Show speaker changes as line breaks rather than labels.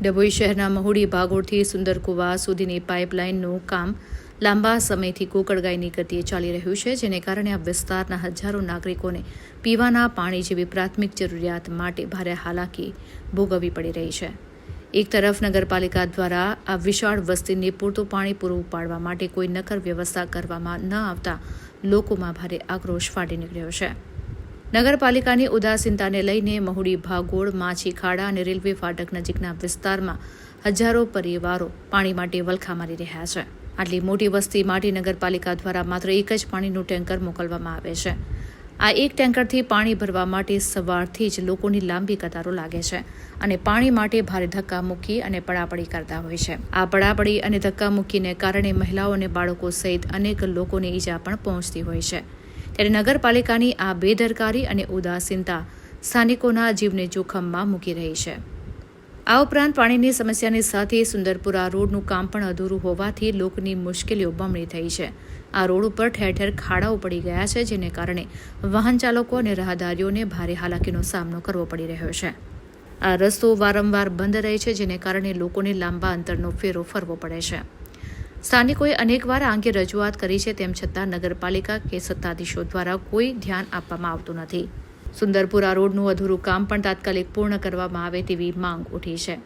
ડભોઈ શહેરના મહુડી ભાગોળથી સુંદરકુવા સુધીની પાઇપલાઇનનું કામ લાંબા સમયથી ગોકળગાયની ગતિએ ચાલી રહ્યું છે, જેને કારણે આ વિસ્તારના હજારો નાગરિકોને પીવાના પાણી જેવી પ્રાથમિક જરૂરિયાત માટે ભારે હાલાકી ભોગવવી પડી રહી છે. એક તરફ નગરપાલિકા દ્વારા આ વિશાળ વસ્તીને પૂરતું પાણી પૂરું પાડવા માટે કોઈ નકર વ્યવસ્થા કરવામાં ન આવતા લોકોમાં ભારે આક્રોશ ફાટી નીકળ્યો છે. નગરપાલિકાની ઉદાસીનતાને લઈને મહુડી ભાગોળ, માછી ખાડા અને રેલવે ફાટક નજીકના વિસ્તારમાં હજારો પરિવારો પાણી માટે વલખા મારી રહ્યા છે. આટલી મોટી વસ્તી માટે નગરપાલિકા દ્વારા માત્ર એક જ પાણીનું ટેન્કર મોકલવામાં આવે છે. આ એક ટેન્કરથી પાણી ભરવા માટે સવારથી જ લોકોની લાંબી કતારો લાગે છે અને પાણી માટે ભારે ધક્કા મૂકી અને પડાપડી કરતા હોય છે. આ પડાપડી અને ધક્કા મૂકીને કારણે મહિલાઓ અને બાળકો સહિત અનેક લોકોને ઈજા પણ પહોંચતી હોય છે. ત્યારે નગરપાલિકાની આ બેદરકારી અને ઉદાસીનતા સ્થાનિકોના જીવને જોખમમાં મૂકી રહી છે. આ ઉપરાંત પાણીની સમસ્યાની સાથે સુંદરપુરા રોડનું કામ પણ અધૂરું હોવાથી લોકોની મુશ્કેલીઓ બમણી થઈ છે. આ રોડ ઉપર ઠેર ઠેર ખાડાઓ પડી ગયા છે, જેને કારણે વાહન ચાલકો અને રાહદારીઓને ભારે હાલાકીનો સામનો કરવો પડી રહ્યો છે. આ રસ્તો વારંવાર બંધ રહે છે, જેને કારણે લોકોને લાંબા અંતરનો ફેરો ફરવો પડે છે. સ્થાનિકોએ અનેકવાર આ અંગે રજૂઆત કરી છે, તેમ છતાં નગરપાલિકા કે સત્તાધીશો દ્વારા કોઈ ધ્યાન આપવામાં આવતું નથી. સુંદરપુરા રોડનું અધૂરું કામ પણ તાત્કાલિક પૂર્ણ કરવામાં આવે તેવી માંગ ઉઠી છે.